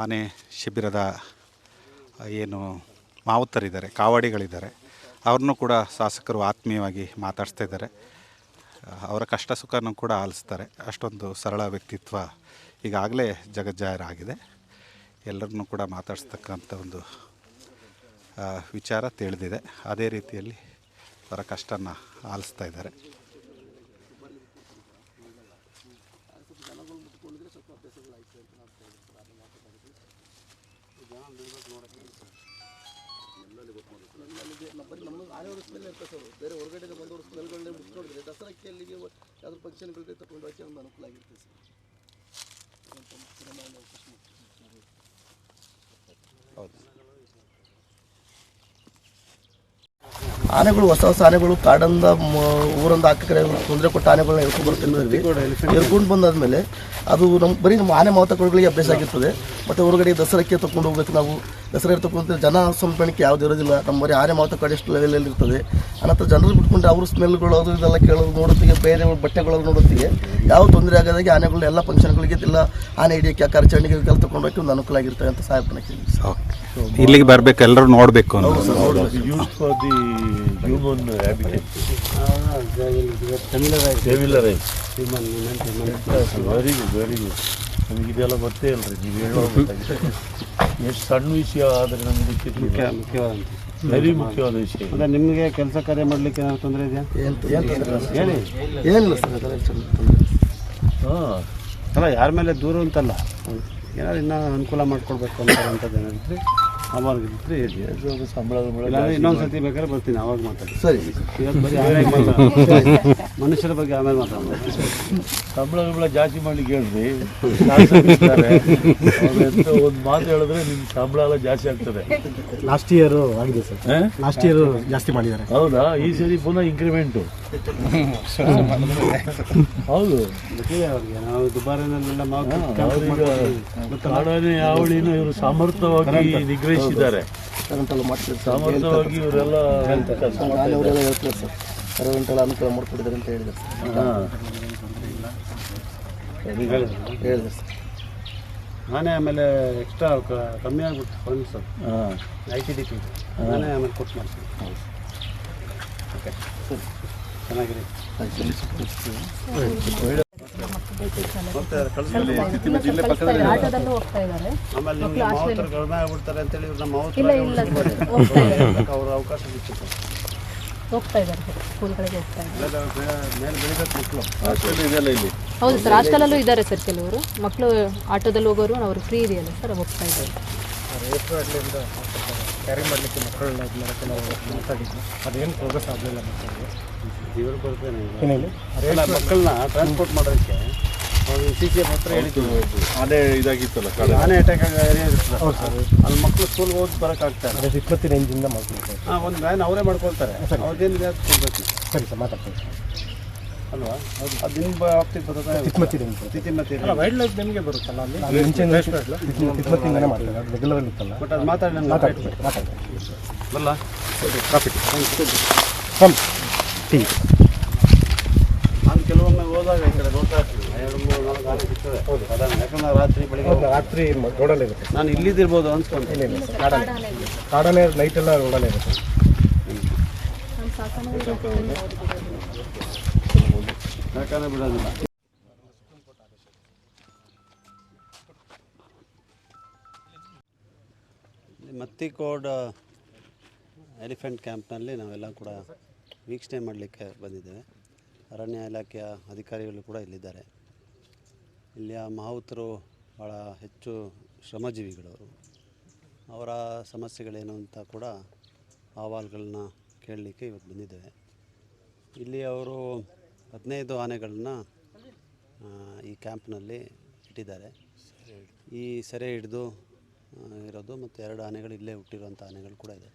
ಆನೆ ಶಿಬಿರದ ಏನು ಮಾವುತರಿದ್ದಾರೆ, ಕಾವಾಡಿಗಳಿದ್ದಾರೆ. ಅವ್ರನ್ನೂ ಕೂಡ ಶಾಸಕರು ಆತ್ಮೀಯವಾಗಿ ಮಾತಾಡಿಸ್ತಾ ಇದ್ದಾರೆ. ಅವರ ಕಷ್ಟ ಸುಖನೂ ಕೂಡ ಆಲಿಸ್ತಾರೆ. ಅಷ್ಟೊಂದು ಸರಳ ವ್ಯಕ್ತಿತ್ವ ಈಗಾಗಲೇ ಜಗಜ್ಜಾಹಿರ ಆಗಿದೆ ಎಲ್ಲರನ್ನೂ ಕೂಡ ಮಾತಾಡಿಸ್ತಕ್ಕಂಥ ಒಂದು ವಿಚಾರ ತಿಳಿದಿದೆ. ಅದೇ ರೀತಿಯಲ್ಲಿ ಅವರ ಕಷ್ಟನ ಆಲಿಸ್ತಾ ಇದ್ದಾರೆ. ಬೇರೆ ಹೊರಗಡೆ ಬಂದವರು ಸ್ಮೆಲ್ಗಳನ್ನೇ ನೋಡಿದ್ರೆ ದಸರಾಕ್ಕೆ ಅಲ್ಲಿಗೆ ಯಾವ್ದು ಫಂಕ್ಷನ್ಗಳಿಗೆ ತಗೊಂಡು ಹೋಗಿ ಒಂದು ಅನುಕೂಲ ಆಗಿರುತ್ತೆ ಸರ್. ಹೌದು. ಆನೆಗಳು ಹೊಸ ಹೊಸ ಆನೆಗಳು ಕಾಡಂದ ಊರಿಂದ ಅಕ್ಕ ಕಡೆ ತೊಂದರೆ ಕೊಟ್ಟ ಆನೆಗಳನ್ನ ಎಳ್ಕೊಂಡು ಬರ್ತಿರ್ತೀವಿ ಎಳ್ಕೊಂಡು ಬಂದಾದ್ಮೇಲೆ ಅದು ನಮ್ಮ ಬರೀ ನಮ್ಮ ಆನೆ ಮಾತಾಡಗಳಿಗೆ ಅಭ್ಯಾಸ ಆಗಿರ್ತದೆ. ಮತ್ತು ಹೊರಗಡೆ ದಸರಾಕ್ಕೆ ತಗೊಂಡು ಹೋಗ್ಬೇಕು ನಾವು. ದಸರಾ ತಗೊಂಡು ಜನ ಸಂಪಣಿಕೆ ಯಾವ್ದು ಇರೋದಿಲ್ಲ. ನಮ್ಮ ಬರೀ ಆನೆ ಮಾತಾಡ ಎಷ್ಟು ಲೆವೆಲಲ್ಲಿ ಇರ್ತದೆ. ಅನಂತರ ಜನರು ಬಿಟ್ಕೊಂಡು ಅವರು ಸ್ಮೆಲ್ಗಳು ಅದು ಇದೆಲ್ಲ ಕೇಳೋದು ನೋಡೋತ್ತಿಗೆ ಬೇರೆ ಬಟ್ಟೆಗಳು ನೋಡೋತ್ತಿಗೆ ಯಾವ ತೊಂದರೆ ಆಗದಾಗೆ ಆನೆಗಳು ಎಲ್ಲ ಫಂಕ್ಷನ್ಗಳಿಗೆ ಎಲ್ಲ ಆನೆ ಹಿಡಿಯೋಕ್ಕೆ ಕರ್ಚಣಿಗೆ ಎಲ್ಲ ತಗೊಂಡು ಹೋಗಿ ಒಂದು ಅನುಕೂಲ ಆಗಿರ್ತದೆ ಅಂತ ಸಾಹೇಬನ ಕೇಳಿ ಓಕೆ ಇಲ್ಲಿಗೆ ಬರಬೇಕು ಎಲ್ಲರೂ ನೋಡಬೇಕು. ವೆರಿ ಗುಡ್ ವೆರಿ ಗುಡ್ ನಮಗೆ ಇದೆಲ್ಲ ಗೊತ್ತೇ ಇಲ್ರಿ ನೀವು ಹೇಳೋ ಎಷ್ಟು ಸಣ್ಣ ವಿಷಯ ಆದರೆ ನಮ್ಗೆ ಮುಖ್ಯ ಮುಖ್ಯವಾದಂಥ ವೆರಿ ಮುಖ್ಯವಾದ ವಿಷಯ. ಅಂದರೆ ನಿಮಗೆ ಕೆಲಸ ಕಾರ್ಯ ಮಾಡಲಿಕ್ಕೆ ಏನಾದ್ರು ತೊಂದರೆ ಇದೆಯಾ? ಏನು ಏನು ಇಲ್ಲ. ಸರ್. ಹೇಳಿ. ಏನಿಲ್ಲ ಸರ್ ಹಾಂ. ಅಲ್ಲ ಯಾರ ಮೇಲೆ ದೂರ ಅಂತಲ್ಲ ಏನಾದ್ರು ಇನ್ನೂ ಅನುಕೂಲ ಮಾಡ್ಕೊಡ್ಬೇಕು ಅಂತ ಏನಾದ್ರೆ ಅವಾಗ ಇದ್ರೆ ಹೇಳಿ. ಅದು ಸಂಬಳ ಇನ್ನೊಂದು ಸತಿ ಬೇಕಾದ್ರೆ ಬರ್ತೀನಿ ಅವಾಗ ಮಾತಾಡಿ ಸರಿ. ಇವತ್ತು ಬರೀ ಆಮೇಲೆ ಮಾತಾಡೋದು. ಮನುಷ್ಯರ ಬಗ್ಗೆ ಆಮೇಲೆ ಮಾತಾಡೋದು ಸಂಬಳ ಸಂಬಳ ಜಾಸ್ತಿ ಮಾಡಿ ಹೇಳ್ರಿ. ಒಂದು ಮಾತು ಹೇಳಿದ್ರೆ ನಿಮ್ ಸಂಬಳ ಎಲ್ಲ ಜಾಸ್ತಿ ಆಗ್ತದೆ. ಲಾಸ್ಟ್ ಇಯರ್ ಆಗಿದೆ ಸರ್? ಲಾಸ್ಟ್ ಇಯರ್ ಜಾಸ್ತಿ ಮಾಡಿದ್ದಾರೆ. ಹೌದಾ? ಈ ಸರಿ ಪುನಃ ಇಂಕ್ರಿಮೆಂಟು ಹೌದು. ಅವ್ರಿಗೆ ನಾವು ದುಬಾರಿನಲ್ಲೆಲ್ಲ ಕಾಡಾನೆ ಯಾವಳಿನ ಇವರು ಸಮರ್ಥವಾಗಿ ನಿಗ್ರಹಿಸಿದ್ದಾರೆ. ಸಮರ್ಥವಾಗಿ ಇವರೆಲ್ಲ ಹೇಳ್ತಾರೆ ಸರ್. ಅಂತ ಅನುಕೂಲ ಮಾಡ್ಕೊಟ್ಟಿದ್ದಾರೆ ಅಂತ ಹೇಳಿದ್ರು ಸರ್. ಹೇಳಿದ್ದಾರೆ ಸರ್. ನಾನೇ ಆಮೇಲೆ ಎಕ್ಸ್ಟ್ರಾ ಕಮ್ಮಿ ಆಗ್ಬಿಟ್ಟು funds I T D P ನಾನೇ ಆಮೇಲೆ ಕೊಟ್ಟು ಮಾಡ್ತೀನಿ. ಓಕೆ ಚೆನ್ನಾಗಿರಿ. ಆಟೋದಲ್ಲೂ ಹೋಗ್ತಾ ಇದ್ದಾರೆ. ಇಲ್ಲ ಇಲ್ಲ. ಸರ್ ಹೋಗ್ತಾ ಇದ್ದಾರೆ. ಅವ್ರ ಅವಕಾಶ ಬಿಟ್ಟಿತ್ತು ಹೋಗ್ತಾ ಇದ್ದಾರೆ. ಸರ್ ಸ್ಕೂಲ್ಗಳಿಗೆ ಹೋಗ್ತಾ ಹೌದು ಸರ್ ಹಾಸ್ಟೆಲಲ್ಲೂ ಇದ್ದಾರೆ ಸರ್ ಕೆಲವರು. ಮಕ್ಕಳು ಆಟೋದಲ್ಲಿ ಹೋಗೋರು ಅವರು ಫ್ರೀ ಇದೆಯಲ್ಲ ಸರ್ ಹೋಗ್ತಾ ಇದ್ದಾರೆ. ಕ್ಯಾರಿ ಮಾಡಲಿಕ್ಕೆ ಮಕ್ಕಳನ್ನ ಇದು ಮಾಡೋಕ್ಕೆ ನಾವು ಮಾತಾಡಿದ್ವಿ. ಅದೇನು ಪ್ರೋಗ್ರೆಸ್ ಆಗಲಿಲ್ಲ ಮಕ್ಕಳಿಗೆ. ಮಕ್ಕಳನ್ನ ಟ್ರಾನ್ಸ್ಪೋರ್ಟ್ ಮಾಡೋದಕ್ಕೆ ಸಿ ಸಿ ಎಫ್ ಹತ್ರ ಹೇಳಿದ್ದು ಆನೆ ಇದಾಗಿತ್ತಲ್ಲ ಆನೆ ಅಟ್ಯಾಕ್ ಆಗೋ ಏರಿಯಾ ಇರ್ತದೆ ಅಲ್ಲಿ ಮಕ್ಕಳು ಸ್ಕೂಲ್ಗೆ ಹೋಗಿ ಬರೋಕ್ಕಾಗ್ತಾರೆ ಅದೇ ಇಪ್ಪತ್ತು ರೇಂಜಿಂದ ಮಾಡ್ತೀನಿ ಹಾಂ ಒಂದು ವ್ಯಾನ್ ಅವರೇ ಮಾಡ್ಕೊಳ್ತಾರೆ. ಅವ್ರದ್ದೇನಿದೆ ಅದು ಕೊಡ್ಬೇಕು ಸರಿ ಸರ್ ಮಾತಾಡ್ತೀನಿ ಅಲ್ವಾ? ಅದು ನಿಮ್ಮ ಆಪ್ತಿಗೆ ಬರ್ತದೆ ತಿತ್ಮತಿ ರೇಂಜ್ ಮತ್ತೆ ವೈಲ್ಡ್ ಲೈಫ್ ನಿಮಗೆ ಬರುತ್ತಲ್ಲ ಅಲ್ಲಿ? ಅದು ರೆಗ್ಯುಲರ್ ಇತ್ತಲ್ಲ. ಬಟ್ ಅದು ಮಾತಾಡಿ ನನ್ನ ಮಾತಾಡ್ತೀನಿ ಮಾತಾಡ್ತೀನಿ. ಬಲ್ಲ ಕಮ್ ಟೀ ನಾನು ಕೆಲವೊಮ್ಮೆ ಹೋದಾಗ ಈ ಕಡೆ ನೋಡ್ತಾ ಇರ್ತೀನಿ. ಎರಡು ಮೂರು ನಾಲ್ಕು ಸಿಗ್ತದೆ ಹೌದು. ಸಾಧಾರಣ. ಯಾಕಂದ್ರೆ ರಾತ್ರಿ ಬೆಳಿಗ್ಗೆ ರಾತ್ರಿ ರೋಡಲ್ಲೇ ಇರುತ್ತೆ. ನಾನು ಇಲ್ಲಿದ್ದಿರ್ಬೋದು ಇಲ್ಲ ಇಲ್ಲ ಕಾಡಲ್ಲೇ. ಕಾಡಲ್ಲೇ ಲೈಟ್ ಎಲ್ಲ ರೋಡಲ್ಲೇ ಇರುತ್ತೆ. ಯಾಕಂದ್ರೆ ಬಿಡೋದಿಲ್ಲ. ಮತ್ತಿಕೋಡ್ ಎಲಿಫೆಂಟ್ ಕ್ಯಾಂಪ್ನಲ್ಲಿ ನಾವೆಲ್ಲ ಕೂಡ ವೀಕ್ಷಣೆ ಮಾಡಲಿಕ್ಕೆ ಬಂದಿದ್ದೇವೆ. ಅರಣ್ಯ ಇಲಾಖೆಯ ಅಧಿಕಾರಿಗಳು ಕೂಡ ಇಲ್ಲಿದ್ದಾರೆ. ಇಲ್ಲಿಯ ಮಾವುತರು ಭಾಳ ಹೆಚ್ಚು ಶ್ರಮಜೀವಿಗಳವರು. ಅವರ ಸಮಸ್ಯೆಗಳೇನು ಅಂತ ಕೂಡ ಅಹವಾಲುಗಳನ್ನ ಕೇಳಲಿಕ್ಕೆ ಇವತ್ತು ಬಂದಿದ್ದೇವೆ. ಇಲ್ಲಿ ಅವರು ಹದಿನೈದು ಆನೆಗಳನ್ನ ಈ ಕ್ಯಾಂಪ್ನಲ್ಲಿ ಇಟ್ಟಿದ್ದಾರೆ. ಈ ಸೆರೆ ಹಿಡಿದು ಇರೋದು ಮತ್ತು ಎರಡು ಆನೆಗಳು ಇಲ್ಲೇ ಹುಟ್ಟಿರುವಂಥ ಆನೆಗಳು ಕೂಡ ಇದೆ.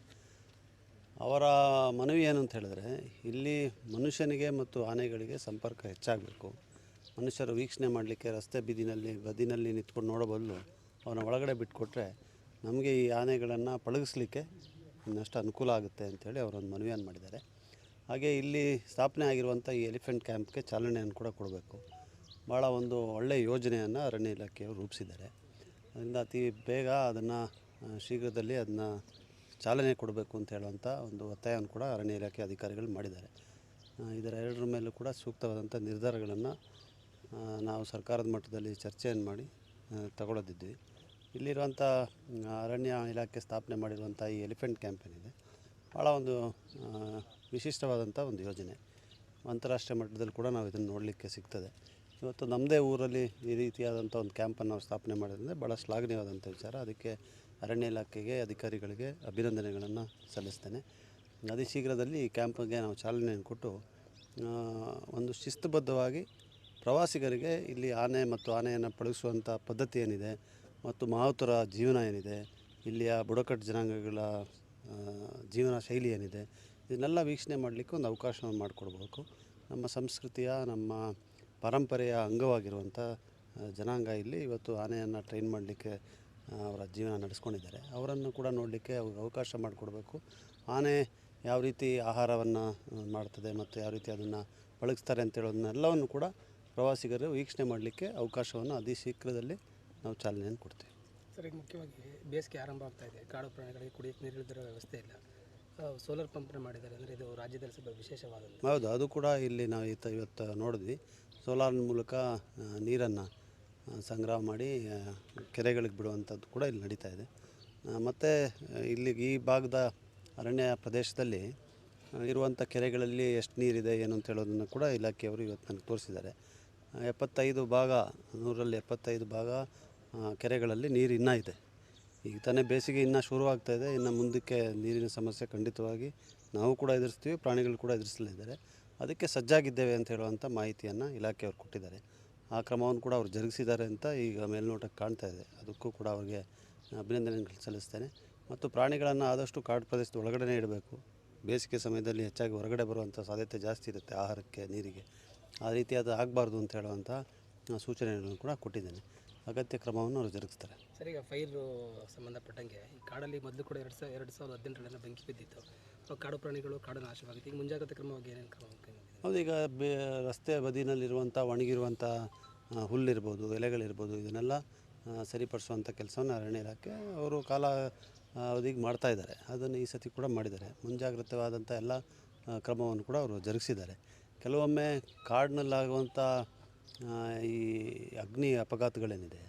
ಅವರ ಮನವಿ ಏನು ಅಂತ ಹೇಳಿದ್ರೆ, ಇಲ್ಲಿ ಮನುಷ್ಯನಿಗೆ ಮತ್ತು ಆನೆಗಳಿಗೆ ಸಂಪರ್ಕ ಹೆಚ್ಚಾಗಬೇಕು. ಮನುಷ್ಯರು ವೀಕ್ಷಣೆ ಮಾಡಲಿಕ್ಕೆ ರಸ್ತೆ ಬೀದಿನಲ್ಲಿ, ಬದಿನಲ್ಲಿ ನಿಂತ್ಕೊಂಡು ನೋಡೋ ಬದಲು ಅವನ ಒಳಗಡೆ ಬಿಟ್ಕೊಟ್ರೆ ನಮಗೆ ಈ ಆನೆಗಳನ್ನು ಪಳಗಿಸ್ಲಿಕ್ಕೆ ಇನ್ನಷ್ಟು ಅನುಕೂಲ ಆಗುತ್ತೆ ಅಂಥೇಳಿ ಅವರೊಂದು ಮನವಿಯನ್ನು ಮಾಡಿದ್ದಾರೆ. ಹಾಗೆ ಇಲ್ಲಿ ಸ್ಥಾಪನೆ ಆಗಿರುವಂಥ ಈ ಎಲಿಫೆಂಟ್ ಕ್ಯಾಂಪ್ಗೆ ಚಾಲನೆಯನ್ನು ಕೂಡ ಕೊಡಬೇಕು. ಭಾಳ ಒಂದು ಒಳ್ಳೆಯ ಯೋಜನೆಯನ್ನು ಅರಣ್ಯ ಇಲಾಖೆಯವರು ರೂಪಿಸಿದ್ದಾರೆ. ಅದರಿಂದ ಅತಿ ಬೇಗ ಅದನ್ನು ಶೀಘ್ರದಲ್ಲಿ ಅದನ್ನು ಚಾಲನೆ ಕೊಡಬೇಕು ಅಂತ ಹೇಳುವಂಥ ಒಂದು ಒತ್ತಾಯವನ್ನು ಕೂಡ ಅರಣ್ಯ ಇಲಾಖೆ ಅಧಿಕಾರಿಗಳು ಮಾಡಿದ್ದಾರೆ. ಇದರ ಎರಡರ ಮೇಲೂ ಕೂಡ ಸೂಕ್ತವಾದಂಥ ನಿರ್ಧಾರಗಳನ್ನು ನಾವು ಸರ್ಕಾರದ ಮಟ್ಟದಲ್ಲಿ ಚರ್ಚೆಯನ್ನು ಮಾಡಿ ತಗೊಳ್ಳೋದಿದ್ವಿ. ಇಲ್ಲಿರುವಂಥ ಅರಣ್ಯ ಇಲಾಖೆ ಸ್ಥಾಪನೆ ಮಾಡಿರುವಂಥ ಈ ಎಲಿಫೆಂಟ್ ಕ್ಯಾಂಪ್ ಏನಿದೆ ಭಾಳ ಒಂದು ವಿಶಿಷ್ಟವಾದಂಥ ಒಂದು ಯೋಜನೆ. ಅಂತಾರಾಷ್ಟ್ರೀಯ ಮಟ್ಟದಲ್ಲಿ ಕೂಡ ನಾವು ಇದನ್ನು ನೋಡಲಿಕ್ಕೆ ಸಿಗ್ತದೆ. ಇವತ್ತು ನಮ್ಮದೇ ಊರಲ್ಲಿ ಈ ರೀತಿಯಾದಂಥ ಒಂದು ಕ್ಯಾಂಪನ್ನು ನಾವು ಸ್ಥಾಪನೆ ಮಾಡಿದ್ರೆ ಭಾಳ ಶ್ಲಾಘನೀಯವಾದಂಥ ವಿಚಾರ. ಅದಕ್ಕೆ ಅರಣ್ಯ ಇಲಾಖೆಗೆ, ಅಧಿಕಾರಿಗಳಿಗೆ ಅಭಿನಂದನೆಗಳನ್ನು ಸಲ್ಲಿಸ್ತೇನೆ. ಅತಿ ಶೀಘ್ರದಲ್ಲಿ ಈ ಕ್ಯಾಂಪ್ಗೆ ನಾವು ಚಾಲನೆಯನ್ನು ಕೊಟ್ಟು ಒಂದು ಶಿಸ್ತುಬದ್ಧವಾಗಿ ಪ್ರವಾಸಿಗರಿಗೆ ಇಲ್ಲಿ ಆನೆ ಮತ್ತು ಆನೆಯನ್ನು ಪಳಗಿಸುವಂಥ ಪದ್ಧತಿ ಏನಿದೆ ಮತ್ತು ಮಾವುತರ ಜೀವನ ಏನಿದೆ, ಇಲ್ಲಿಯ ಬುಡಕಟ್ಟು ಜನಾಂಗಗಳ ಜೀವನ ಶೈಲಿ ಏನಿದೆ, ಇದನ್ನೆಲ್ಲ ವೀಕ್ಷಣೆ ಮಾಡಲಿಕ್ಕೆ ಒಂದು ಅವಕಾಶವನ್ನು ಮಾಡಿಕೊಡ್ಬೇಕು. ನಮ್ಮ ಸಂಸ್ಕೃತಿಯ, ನಮ್ಮ ಪರಂಪರೆಯ ಅಂಗವಾಗಿರುವಂಥ ಜನಾಂಗ ಇಲ್ಲಿ ಇವತ್ತು ಆನೆಯನ್ನು ಟ್ರೈನ್ ಮಾಡಲಿಕ್ಕೆ ಅವರ ಜೀವನ ನಡೆಸ್ಕೊಂಡಿದ್ದಾರೆ. ಅವರನ್ನು ಕೂಡ ನೋಡಲಿಕ್ಕೆ ಅವ್ರಿಗೆ ಅವಕಾಶ ಮಾಡಿಕೊಡ್ಬೇಕು. ಆನೆ ಯಾವ ರೀತಿ ಆಹಾರವನ್ನು ಮಾಡ್ತದೆ ಮತ್ತು ಯಾವ ರೀತಿ ಅದನ್ನು ಬಳಗಿಸ್ತಾರೆ ಅಂತೇಳೋದನ್ನೆಲ್ಲವನ್ನು ಕೂಡ ಪ್ರವಾಸಿಗರು ವೀಕ್ಷಣೆ ಮಾಡಲಿಕ್ಕೆ ಅವಕಾಶವನ್ನು ಅತಿ ಶೀಘ್ರದಲ್ಲಿ ನಾವು ಚಾಲನೆಯನ್ನು ಕೊಡ್ತೀವಿ. ಸರ್ ಈಗ ಮುಖ್ಯವಾಗಿ ಬೇಸಿಗೆ ಆರಂಭ ಆಗ್ತಾ ಇದೆ. ಕಾಡು ಪ್ರಾಣಿಗಳಿಗೆ ಕುಡಿಯೋಕೆ ನೀರಿಲ್ಲದಿರೋ ವ್ಯವಸ್ಥೆ ಇಲ್ಲ. ಸೋಲಾರ್ ಪಂಪ್ನ ಮಾಡಿದ್ದಾರೆ ಅಂದರೆ ಇದು ರಾಜ್ಯದಲ್ಲಿ ಸ್ವಲ್ಪ ವಿಶೇಷವಾದ ಹೌದು ಅದು ಕೂಡ ಇಲ್ಲಿ ನಾವು ಇವತ್ತು ಇವತ್ತು ನೋಡಿದ್ವಿ. ಸೋಲಾರ್ ಮೂಲಕ ನೀರನ್ನು ಸಂಗ್ರಹ ಮಾಡಿ ಕೆರೆಗಳಿಗೆ ಬಿಡುವಂಥದ್ದು ಕೂಡ ಇಲ್ಲಿ ನಡೀತಾ ಇದೆ. ಮತ್ತು ಇಲ್ಲಿ ಈ ಭಾಗದ ಅರಣ್ಯ ಪ್ರದೇಶದಲ್ಲಿ ಇರುವಂಥ ಕೆರೆಗಳಲ್ಲಿ ಎಷ್ಟು ನೀರಿದೆ ಏನು ಅಂತ ಹೇಳೋದನ್ನು ಕೂಡ ಇಲಾಖೆಯವರು ಇವತ್ತು ನನಗೆ ತೋರಿಸಿದ್ದಾರೆ. ಎಪ್ಪತ್ತೈದು ಭಾಗ ನೂರಲ್ಲಿ ಎಪ್ಪತ್ತೈದು ಭಾಗ ಕೆರೆಗಳಲ್ಲಿ ನೀರು ಇನ್ನೂ ಇದೆ. ಈಗ ತಾನೇ ಬೇಸಿಗೆ ಇನ್ನೂ ಶುರುವಾಗ್ತಾ ಇದೆ. ಇನ್ನು ಮುಂದಕ್ಕೆ ನೀರಿನ ಸಮಸ್ಯೆ ಖಂಡಿತವಾಗಿ ನಾವು ಕೂಡ ಎದುರಿಸ್ತೀವಿ, ಪ್ರಾಣಿಗಳು ಕೂಡ ಎದುರಿಸಲಿದ್ದಾರೆ ಅದಕ್ಕೆ ಸಜ್ಜಾಗಿದ್ದೇವೆ ಅಂತ ಹೇಳುವಂಥ ಮಾಹಿತಿಯನ್ನು ಇಲಾಖೆಯವರು ಕೊಟ್ಟಿದ್ದಾರೆ. ಆ ಕ್ರಮವನ್ನು ಕೂಡ ಅವರು ಜರುಗಿಸಿದ್ದಾರೆ ಅಂತ ಈಗ ಮೇಲ್ನೋಟಕ್ಕೆ ಕಾಣ್ತಾ ಇದೆ. ಅದಕ್ಕೂ ಕೂಡ ಅವರಿಗೆ ಅಭಿನಂದನೆಗಳು ಸಲ್ಲಿಸ್ತೇನೆ. ಮತ್ತು ಪ್ರಾಣಿಗಳನ್ನು ಆದಷ್ಟು ಕಾಡು ಪ್ರದೇಶದ ಒಳಗಡೆನೇ ಇಡಬೇಕು. ಬೇಸಿಗೆ ಸಮಯದಲ್ಲಿ ಹೆಚ್ಚಾಗಿ ಹೊರಗಡೆ ಬರುವಂಥ ಸಾಧ್ಯತೆ ಜಾಸ್ತಿ ಇರುತ್ತೆ ಆಹಾರಕ್ಕೆ, ನೀರಿಗೆ. ಆ ರೀತಿಯಾದ ಆಗಬಾರ್ದು ಅಂತ ಹೇಳುವಂಥ ಸೂಚನೆಗಳನ್ನು ಕೂಡ ಕೊಟ್ಟಿದ್ದೇನೆ. ಅಗತ್ಯ ಕ್ರಮವನ್ನು ಅವರು ಜರುಗಿಸ್ತಾರೆ. ಸರ್ ಈಗ ಫೈರು ಸಂಬಂಧಪಟ್ಟಂಗೆ ಈ ಕಾಡಲ್ಲಿ ಮೊದಲು ಕೂಡ ಎರಡು ಸಾವಿರ ಎರಡು ಸಾವಿರದ ಹದಿನೆಂಟರಲ್ಲೆಲ್ಲ ಬೆಂಕಿ ಬಿದ್ದಿತ್ತು. ಕಾಡು ಪ್ರಾಣಿಗಳು ಕಾಡು ನಾಶವಾಗಿತ್ತು ಈಗ ಮುಂಜಾಗ್ರತೆ ಕ್ರಮವಾಗಿ ಏನೇನು ಕ್ರಮ ಹೌದು ಈಗ ಬೇ ರಸ್ತೆ ಬದಿನಲ್ಲಿರುವಂಥ ಒಣಗಿರುವಂಥ ಹುಲ್ಲಿರ್ಬೋದು ಎಲೆಗಳಿರ್ಬೋದು ಇದನ್ನೆಲ್ಲ ಸರಿಪಡಿಸುವಂಥ ಕೆಲಸವನ್ನು ಅರಣ್ಯ ಇಲಾಖೆ ಅವರು ಕಾಲ ಅವಧಿಗೆ ಮಾಡ್ತಾ ಇದ್ದಾರೆ. ಅದನ್ನು ಈ ಸತಿ ಕೂಡ ಮಾಡಿದ್ದಾರೆ. ಮುಂಜಾಗ್ರತವಾದಂಥ ಎಲ್ಲ ಕ್ರಮವನ್ನು ಕೂಡ ಅವರು ಜರುಗಿಸಿದ್ದಾರೆ. ಕೆಲವೊಮ್ಮೆ ಕಾಡಿನಲ್ಲಾಗುವಂಥ ಈ ಅಗ್ನಿ ಅಪಘಾತಗಳೇನಿದೆ,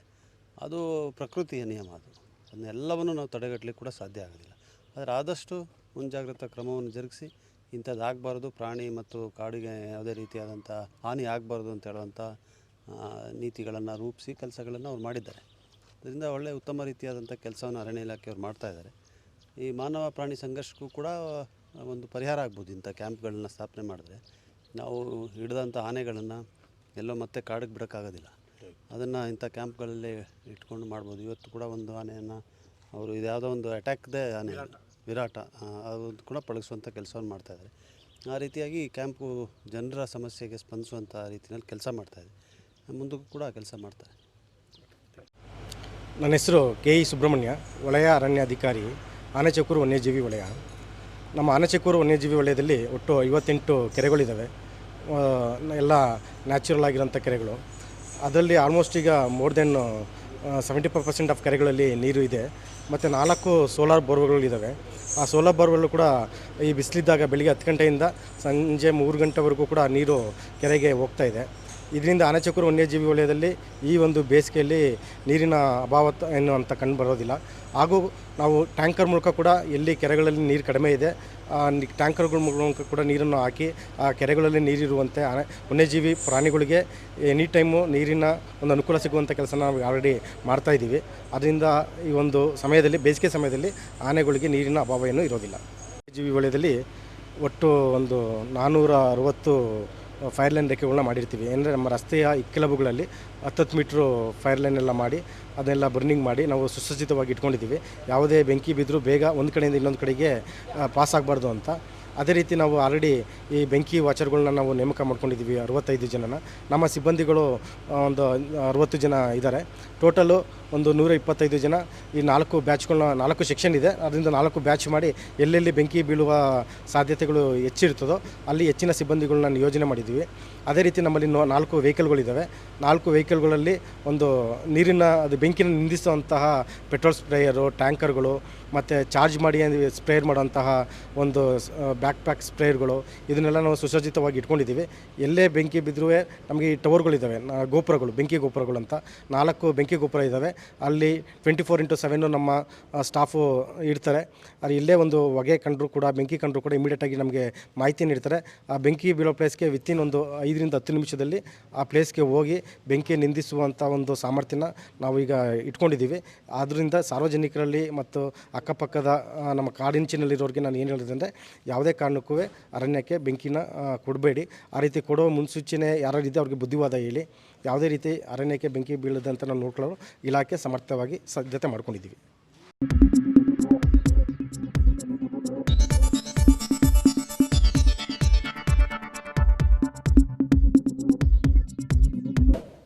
ಅದು ಪ್ರಕೃತಿಯ ನಿಯಮ ಅದು. ಅದನ್ನೆಲ್ಲವನ್ನು ನಾವು ತಡೆಗಟ್ಟಲಿಕ್ಕೆ ಕೂಡ ಸಾಧ್ಯ ಆಗೋದಿಲ್ಲ ಆದರೆ ಆದಷ್ಟು ಮುಂಜಾಗ್ರತಾ ಕ್ರಮವನ್ನು ಜರುಗಿಸಿ, ಇಂಥದ್ದು ಆಗಬಾರ್ದು, ಪ್ರಾಣಿ ಮತ್ತು ಕಾಡಿಗೆ ಯಾವುದೇ ರೀತಿಯಾದಂಥ ಹಾನಿ ಆಗಬಾರ್ದು ಅಂತ ಹೇಳುವಂಥ ನೀತಿಗಳನ್ನು ರೂಪಿಸಿ ಕೆಲಸಗಳನ್ನು ಅವ್ರು ಮಾಡಿದ್ದಾರೆ. ಅದರಿಂದ ಒಳ್ಳೆಯ ಉತ್ತಮ ರೀತಿಯಾದಂಥ ಕೆಲಸವನ್ನು ಅರಣ್ಯ ಇಲಾಖೆಯವ್ರು ಮಾಡ್ತಾ ಇದ್ದಾರೆ. ಈ ಮಾನವ ಪ್ರಾಣಿ ಸಂಘರ್ಷಕ್ಕೂ ಕೂಡ ಒಂದು ಪರಿಹಾರ ಆಗ್ಬೋದು ಇಂಥ ಕ್ಯಾಂಪ್ಗಳನ್ನ ಸ್ಥಾಪನೆ ಮಾಡಿದ್ರೆ. ನಾವು ಹಿಡಿದಂಥ ಆನೆಗಳನ್ನು ಎಲ್ಲೋ ಮತ್ತೆ ಕಾಡಿಗೆ ಬಿಡೋಕ್ಕಾಗೋದಿಲ್ಲ. ಅದನ್ನು ಇಂಥ ಕ್ಯಾಂಪ್ಗಳಲ್ಲಿ ಇಟ್ಕೊಂಡು ಮಾಡ್ಬೋದು. ಇವತ್ತು ಕೂಡ ಒಂದು ಆನೆಯನ್ನು ಅವರು ಇದು ಯಾವುದೋ ಒಂದು ಅಟ್ಯಾಕ್ದೇ ಆನೆ. ವಿರಾಟ. ಅದು ಕೂಡ ಪಳಗಿಸುವಂಥ ಕೆಲಸವನ್ನು ಮಾಡ್ತಾಯಿದ್ದಾರೆ ಆ ರೀತಿಯಾಗಿ ಈ ಕ್ಯಾಂಪು ಜನರ ಸಮಸ್ಯೆಗೆ ಸ್ಪಂದಿಸುವಂಥ ರೀತಿಯಲ್ಲಿ ಕೆಲಸ ಮಾಡ್ತಾಯಿದೆ ಮುಂದಕ್ಕೂ ಕೂಡ ಕೆಲಸ ಮಾಡ್ತಾರೆ. ನನ್ನ ಹೆಸರು ಕೆ ಇ ಸುಬ್ರಹ್ಮಣ್ಯ ವಲಯ ಅರಣ್ಯಾಧಿಕಾರಿ ಆನೆಚಕೂರು ವನ್ಯಜೀವಿ ವಲಯ. ನಮ್ಮ ಆನೆಚಕೂರು ವನ್ಯಜೀವಿ ವಲಯದಲ್ಲಿ ಒಟ್ಟು ಐವತ್ತೆಂಟು ಕೆರೆಗಳಿದ್ದಾವೆ ಎಲ್ಲ ನ್ಯಾಚುರಲ್ ಆಗಿರೋಂಥ ಕೆರೆಗಳು. ಅದರಲ್ಲಿ ಆಲ್ಮೋಸ್ಟ್ ಈಗ more than seventy five percent of ಕೆರೆಗಳಲ್ಲಿ ನೀರು ಇದೆ. ಮತ್ತು ನಾಲ್ಕು ಸೋಲಾರ್ ಬೋರ್ವೆಲ್ಗಳಿದ್ದಾವೆ ಆ ಸೋಲಾರ್ ಬೋರ್ವೆಲ್ ಕೂಡ ಈ ಬಿಸಿಲಿದ್ದಾಗ ಬೆಳಿಗ್ಗೆ ಹತ್ತು ಗಂಟೆಯಿಂದ ಸಂಜೆ ಮೂರು ಗಂಟೆವರೆಗೂ ಕೂಡ ನೀರು ಕೆರೆಗೆ ಹೋಗ್ತಾ ಇದೆ. ಇದರಿಂದ ಆನೆಚಕ್ಕೂರು ವನ್ಯಜೀವಿ ವಲಯದಲ್ಲಿ ಈ ಒಂದು ಬೇಸಿಗೆಯಲ್ಲಿ ನೀರಿನ ಅಭಾವ ಏನು ಅಂತ ಕಂಡು ಬರೋದಿಲ್ಲ. ಹಾಗೂ ನಾವು ಟ್ಯಾಂಕರ್ ಮೂಲಕ ಕೂಡ ಎಲ್ಲಿ ಕೆರೆಗಳಲ್ಲಿ ನೀರು ಕಡಿಮೆ ಇದೆ ಟ್ಯಾಂಕರ್ಗಳ ಮೂಲಕ ಕೂಡ ನೀರನ್ನು ಹಾಕಿ, ಆ, ಕೆರೆಗಳಲ್ಲಿ ನೀರಿರುವಂತೆ ಆನೆ ವನ್ಯಜೀವಿ ಪ್ರಾಣಿಗಳಿಗೆ ಎನಿ ಟೈಮು ನೀರಿನ ಒಂದು ಅನುಕೂಲ ಸಿಗುವಂಥ ಕೆಲಸ ನಾವು ಆಲ್ರೆಡಿ ಮಾಡ್ತಾ ಇದ್ದೀವಿ. ಅದರಿಂದ ಈ ಒಂದು ಸಮಯದಲ್ಲಿ, ಬೇಸಿಗೆ ಸಮಯದಲ್ಲಿ ಆನೆಗಳಿಗೆ ನೀರಿನ ಅಭಾವ ಏನೂ ಇರೋದಿಲ್ಲ. ವನ್ಯಜೀವಿ ವಲಯದಲ್ಲಿ ಒಟ್ಟು ಒಂದು ನಾನ್ನೂರ ಅರವತ್ತು ಫೈರ್ ಲೈನ್ ರೇಖೆಗಳನ್ನ ಮಾಡಿರ್ತೀವಿ. ಅಂದರೆ ನಮ್ಮ ರಸ್ತೆಯ ಇಕ್ಕೆಲಬುಗಳಲ್ಲಿ ಹತ್ತತ್ತು ಮೀಟ್ರು ಫೈರ್ ಲೈನ್ ಎಲ್ಲ ಮಾಡಿ ಅದನ್ನೆಲ್ಲ ಬರ್ನಿಂಗ್ ಮಾಡಿ ನಾವು ಸುಸಜ್ಜಿತವಾಗಿ ಇಟ್ಕೊಂಡಿದ್ದೀವಿ. ಯಾವುದೇ ಬೆಂಕಿ ಬಿದ್ದರೂ ಬೇಗ ಒಂದು ಕಡೆಯಿಂದ ಇನ್ನೊಂದು ಕಡೆಗೆ ಪಾಸ್ ಆಗಬಾರ್ದು ಅಂತ. ಅದೇ ರೀತಿ ನಾವು ಆಲ್ರೆಡಿ ಈ ಬೆಂಕಿ ವಾಚರ್ಗಳನ್ನ ನಾವು ನೇಮಕ ಮಾಡ್ಕೊಂಡಿದ್ದೀವಿ, ಅರವತ್ತೈದು ಜನನ. ನಮ್ಮ ಸಿಬ್ಬಂದಿಗಳು ಒಂದು, ಅರವತ್ತು ಜನ ಇದ್ದಾರೆ. ಟೋಟಲು ಒಂದು ನೂರ ಇಪ್ಪತ್ತೈದು ಜನ ಈ ನಾಲ್ಕು ಬ್ಯಾಚ್ಗಳನ್ನ ನಾಲ್ಕು ಸೆಕ್ಷನ್ ಇದೆ. ಅದರಿಂದ ನಾಲ್ಕು ಬ್ಯಾಚ್ ಮಾಡಿ ಎಲ್ಲೆಲ್ಲಿ ಬೆಂಕಿ ಬೀಳುವ ಸಾಧ್ಯತೆಗಳು ಹೆಚ್ಚಿರ್ತದೋ ಅಲ್ಲಿ ಹೆಚ್ಚಿನ ಸಿಬ್ಬಂದಿಗಳನ್ನ ನಿಯೋಜನೆ ಮಾಡಿದ್ದೀವಿ. ಅದೇ ರೀತಿ ನಮ್ಮಲ್ಲಿ ನಾಲ್ಕು ವೆಹಿಕಲ್ಗಳಿದ್ದಾವೆ ನಾಲ್ಕು ವೆಹಿಕಲ್ಗಳಲ್ಲಿ ಒಂದು ನೀರಿನ, ಅದು ಬೆಂಕಿನ ನಿಂದಿಸುವಂತಹ ಪೆಟ್ರೋಲ್ ಸ್ಪ್ರೇಯರು, ಟ್ಯಾಂಕರ್ಗಳು, ಮತ್ತು ಚಾರ್ಜ್ ಮಾಡಿ ಸ್ಪ್ರೇಯರ್ ಮಾಡುವಂತಹ ಒಂದು ಬ್ಯಾಕ್ ಪ್ಯಾಕ್ ಸ್ಪ್ರೇಯರ್ಗಳು, ಇದನ್ನೆಲ್ಲ ನಾವು ಸುಸಜ್ಜಿತವಾಗಿ ಇಟ್ಕೊಂಡಿದ್ದೀವಿ. ಎಲ್ಲೇ ಬೆಂಕಿ ಬಿದ್ದರೂ ನಮಗೆ ಈ ಟವರ್ಗಳಿದ್ದಾವೆ ಗೋಪುರಗಳು, ಬೆಂಕಿ ಗೋಪುರಗಳು ಅಂತ ನಾಲ್ಕು ಬೆಂಕಿ ಗೋಪುರ ಇದ್ದಾವೆ ಅಲ್ಲಿ ಟ್ವೆಂಟಿ ಫೋರ್ ಇಂಟು ಸೆವೆನ್ನು ನಮ್ಮ ಸ್ಟಾಫು ಇಡ್ತಾರೆ. ಅಲ್ಲಿ ಇಲ್ಲೇ ಒಂದು ಹೊಗೆ ಕಂಡರೂ ಕೂಡ, ಬೆಂಕಿ ಕಂಡರೂ ಕೂಡ ಇಮಿಡಿಯೇಟಾಗಿ ನಮಗೆ ಮಾಹಿತಿ ನೀಡ್ತಾರೆ ಆ ಬೆಂಕಿ ಬೀಳೋ ಪ್ಲೇಸ್ಗೆ ವಿತಿನ್ ಒಂದು ಐದರಿಂದ ಹತ್ತು ನಿಮಿಷದಲ್ಲಿ ಆ ಪ್ಲೇಸ್ಗೆ ಹೋಗಿ ಬೆಂಕಿ ನಿಂದಿಸುವಂಥ ಒಂದು ಸಾಮರ್ಥ್ಯನ ನಾವು ಈಗ ಇಟ್ಕೊಂಡಿದ್ದೀವಿ. ಆದ್ದರಿಂದ ಸಾರ್ವಜನಿಕರಲ್ಲಿ ಮತ್ತು ಅಕ್ಕಪಕ್ಕದ ನಮ್ಮ ಕಾಡಿಂಚಿನಲ್ಲಿರೋರಿಗೆ ನಾನು ಏನು ಹೇಳಿದೆ ಯಾವುದೇ ಕಾರಣಕ್ಕೂ ಅರಣ್ಯಕ್ಕೆ ಬೆಂಕಿನ ಕೊಡಬೇಡಿ. ಆ ರೀತಿ ಕೊಡೋ ಮುನ್ಸೂಚನೆ ಯಾರಿದೆ ಅವ್ರಿಗೆ ಬುದ್ಧಿವಾದ ಹೇಳಿ. ಯಾವುದೇ ರೀತಿ ಅರಣ್ಯಕ್ಕೆ ಬೆಂಕಿ ಬೀಳದಂತ ನಾವು ನೋಡ್ಕೊಳ್ಳಲು ಇಲಾಖೆ ಸಮರ್ಥವಾಗಿ ಸಿದ್ಧತೆ ಮಾಡ್ಕೊಂಡಿದ್ದೀವಿ.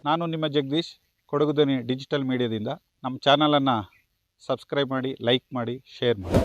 ನಾನು ನಿಮ್ಮ ಜಗದೀಶ್ ಕೊಡಗುದನಿ ಡಿಜಿಟಲ್ ಮೀಡಿಯಾದಿಂದ. ನಮ್ಮ ಚಾನಲನ್ನು ಸಬ್ಸ್ಕ್ರೈಬ್ ಮಾಡಿ, ಲೈಕ್ ಮಾಡಿ, ಶೇರ್ ಮಾಡಿ.